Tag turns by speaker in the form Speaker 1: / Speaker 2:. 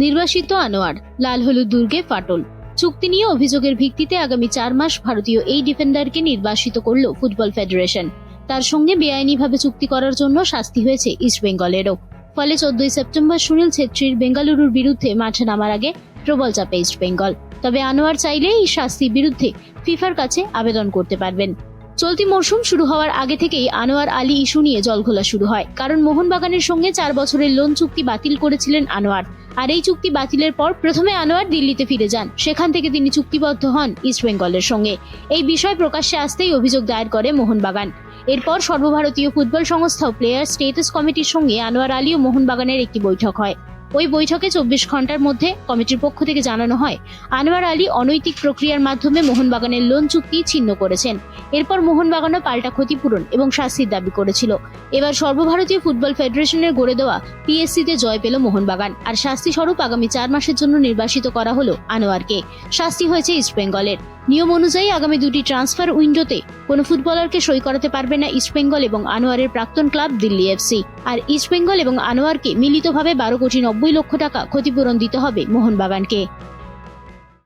Speaker 1: নির্বাসিত আনোয়ার, লাল হলুদ দুর্গে ফাটল। চুক্তি নিয়ে অভিযোগের ভিত্তিতে আগামী চার মাস ভারতীয় এই ডিফেন্ডারকে নির্বাসিত করল ফুটবল ফেডারেশন। তার সঙ্গে বেআইনিভাবে চুক্তি করার জন্য শাস্তি হয়েছে ইস্টবেঙ্গলেরও ফলে চোদ্দই সেপ্টেম্বর সুনীল ছেত্রীর বেঙ্গালুরুর বিরুদ্ধে মাঠে নামার আগে প্রবল চাপে ইস্টবেঙ্গল তবে আনোয়ার চাইলে এই শাস্তির বিরুদ্ধে ফিফার কাছে আবেদন করতে পারবেন। চলতি মরশুম শুরু হওয়ার আগে থেকেই আনোয়ার আলী ইস্যু নিয়ে জলঘোলা শুরু হয়। কারণ মোহনবাগানের সঙ্গে চার বছরের লোন চুক্তি বাতিল করেছিলেন আনোয়ার। আর এই চুক্তি বাতিলের পর প্রথমে আনোয়ার দিল্লিতে ফিরে যান। সেখান থেকে তিনি চুক্তিবদ্ধ হন ইস্টবেঙ্গলের সঙ্গে। এই বিষয় প্রকাশ্যে আসতেই অভিযোগ দায়ের করে মোহনবাগান। এরপর সর্বভারতীয় ফুটবল সংস্থা প্লেয়ার স্টেটাস কমিটির সঙ্গে আনোয়ার আলী ও মোহনবাগানের একটি বৈঠক হয়। ওই বৈঠকে চব্বিশ ঘণ্টার মধ্যে কমিটির পক্ষ থেকে জানানো হয়, আনোয়ার আলী অনৈতিক প্রক্রিয়ার মাধ্যমে মোহনবাগানের লোন চুক্তি ছিন্ন করেছেন। এরপর মোহনবাগানও পাল্টা ক্ষতিপূরণ এবং শাস্তির দাবি করেছিল। এবার সর্বভারতীয় ফুটবল ফেডারেশনের গড়ে দেওয়া পিএসসিতে জয় পেল মোহনবাগান আর শাস্তি স্বরূপ আগামী চার মাসের জন্য নির্বাসিত করা হলো আনোয়ারকে। শাস্তি হয়েছে ইস্টবেঙ্গলের নিয়ম অনুযায়ী আগামী দুটি ট্রান্সফার উইন্ডোতে কোনো ফুটবলারকে সই করাতে পারবে না ইস্টবেঙ্গল এবং আনোয়ারের প্রাক্তন ক্লাব দিল্লি এফসি আর ইস্টবেঙ্গল এবং আনোয়ারকে মিলিতভাবে বারো কোটি নব্বই লক্ষ টাকা ক্ষতিপূরণ দিতে হবে মোহনবাগানকে।